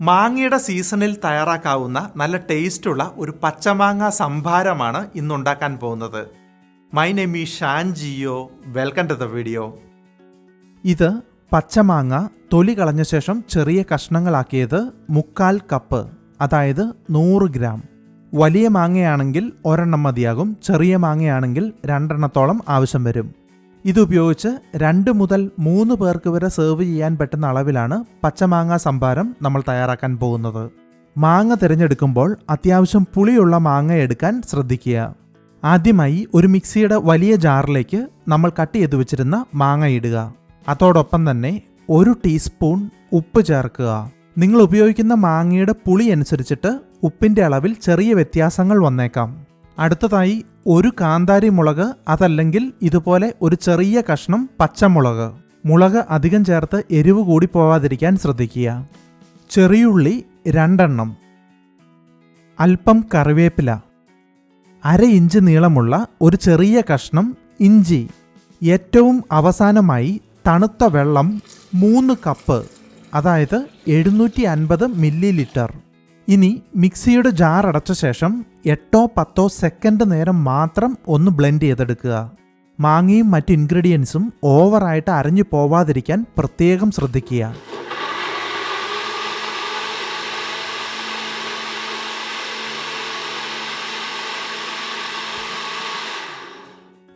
മാങ്ങയുടെ സീസണിൽ തയ്യാറാക്കാവുന്ന നല്ല ടേസ്റ്റുള്ള ഒരു പച്ചമാങ്ങ സംഭാരമാണ് ഇന്നുണ്ടാക്കാൻ പോകുന്നത്. My name is Shan Jio welcome to the video ഇത് പച്ചമാങ്ങ തൊലി കളഞ്ഞ ശേഷം ചെറിയ കഷ്ണങ്ങളാക്കിയത് മുക്കാൽ കപ്പ് അതായത് നൂറ് ഗ്രാം. വലിയ മാങ്ങയാണെങ്കിൽ ഒരെണ്ണം മതിയാകും ചെറിയ മാങ്ങയാണെങ്കിൽ രണ്ടെണ്ണത്തോളം ആവശ്യം വരും. ഇതുപയോഗിച്ച് രണ്ട് മുതൽ മൂന്ന് പേർക്ക് വരെ സെർവ് ചെയ്യാൻ പറ്റുന്ന അളവിലാണ് പച്ചമാങ്ങ സംഭാരം നമ്മൾ തയ്യാറാക്കാൻ പോകുന്നത്. മാങ്ങ തിരഞ്ഞെടുക്കുമ്പോൾ അത്യാവശ്യം പുളിയുള്ള മാങ്ങ എടുക്കാൻ ശ്രദ്ധിക്കുക. ആദ്യമായി ഒരു മിക്സിയുടെ വലിയ ജാറിലേക്ക് നമ്മൾ കട്ട് ചെയ്ത് വെച്ചിരുന്ന മാങ്ങ ഇടുക. അതോടൊപ്പം തന്നെ ഒരു ടീസ്പൂൺ ഉപ്പ് ചേർക്കുക. നിങ്ങൾ ഉപയോഗിക്കുന്ന മാങ്ങയുടെ പുളി അനുസരിച്ചിട്ട് ഉപ്പിന്റെ അളവിൽ ചെറിയ വ്യത്യാസങ്ങൾ വന്നേക്കാം. അടുത്തതായി ഒരു കാന്താരി മുളക് അതല്ലെങ്കിൽ ഇതുപോലെ ഒരു ചെറിയ കഷ്ണം പച്ചമുളക്. മുളക് അധികം ചേർത്ത് എരിവ് കൂടി പോവാതിരിക്കാൻ ശ്രദ്ധിക്കുക. ചെറിയുള്ളി രണ്ടെണ്ണം. അല്പം കറിവേപ്പില. അര ഇഞ്ച് നീളമുള്ള ഒരു ചെറിയ കഷ്ണം ഇഞ്ചി. ഏറ്റവും അവസാനമായി തണുത്ത വെള്ളം മൂന്ന് കപ്പ് അതായത് എഴുന്നൂറ്റി അൻപത് മില്ലി ലിറ്റർ. ഇനി മിക്സിയുടെ ജാർ അടച്ച ശേഷം എട്ടോ പത്തോ സെക്കൻഡ് നേരം മാത്രം ഒന്ന് ബ്ലെൻഡ് ചെയ്തെടുക്കുക. മാങ്ങയും മറ്റ് ഇൻഗ്രീഡിയൻസും ഓവറായിട്ട് അരഞ്ഞു പോവാതിരിക്കാൻ പ്രത്യേകം ശ്രദ്ധിക്കുക.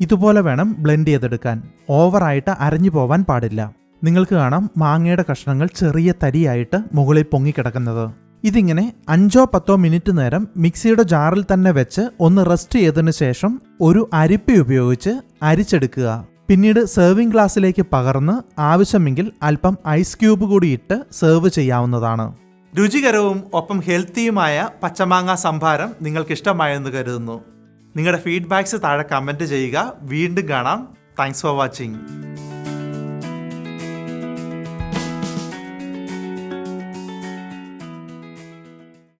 ഇതുപോലെ വേണം ബ്ലെൻഡ് ചെയ്തെടുക്കാൻ. ഓവറായിട്ട് അരഞ്ഞു പോവാൻ പാടില്ല. നിങ്ങൾക്ക് കാണാം മാങ്ങയുടെ കഷ്ണങ്ങൾ ചെറിയ തരിയായിട്ട് മുകളിൽ പൊങ്ങിക്കിടക്കുന്നത്. ഇതിങ്ങനെ അഞ്ചോ പത്തോ മിനിറ്റ് നേരം മിക്സിയുടെ ജാറിൽ തന്നെ വെച്ച് ഒന്ന് റെസ്റ്റ് ചെയ്തതിനു ശേഷം ഒരു അരിപ്പി ഉപയോഗിച്ച് അരിച്ചെടുക്കുക. പിന്നീട് സെർവിംഗ് ഗ്ലാസ്സിലേക്ക് പകർന്ന് ആവശ്യമെങ്കിൽ അല്പം ഐസ് ക്യൂബ് കൂടി ഇട്ട് സെർവ് ചെയ്യാവുന്നതാണ്. രുചികരവും ഒപ്പം ഹെൽത്തിയുമായ പച്ചമാങ്ങ സംഭാരം നിങ്ങൾക്ക് ഇഷ്ടമായെന്ന് കരുതുന്നു. നിങ്ങളുടെ ഫീഡ്ബാക്സ് താഴെ കമന്റ് ചെയ്യുക. വീണ്ടും കാണാം. Thanks for watching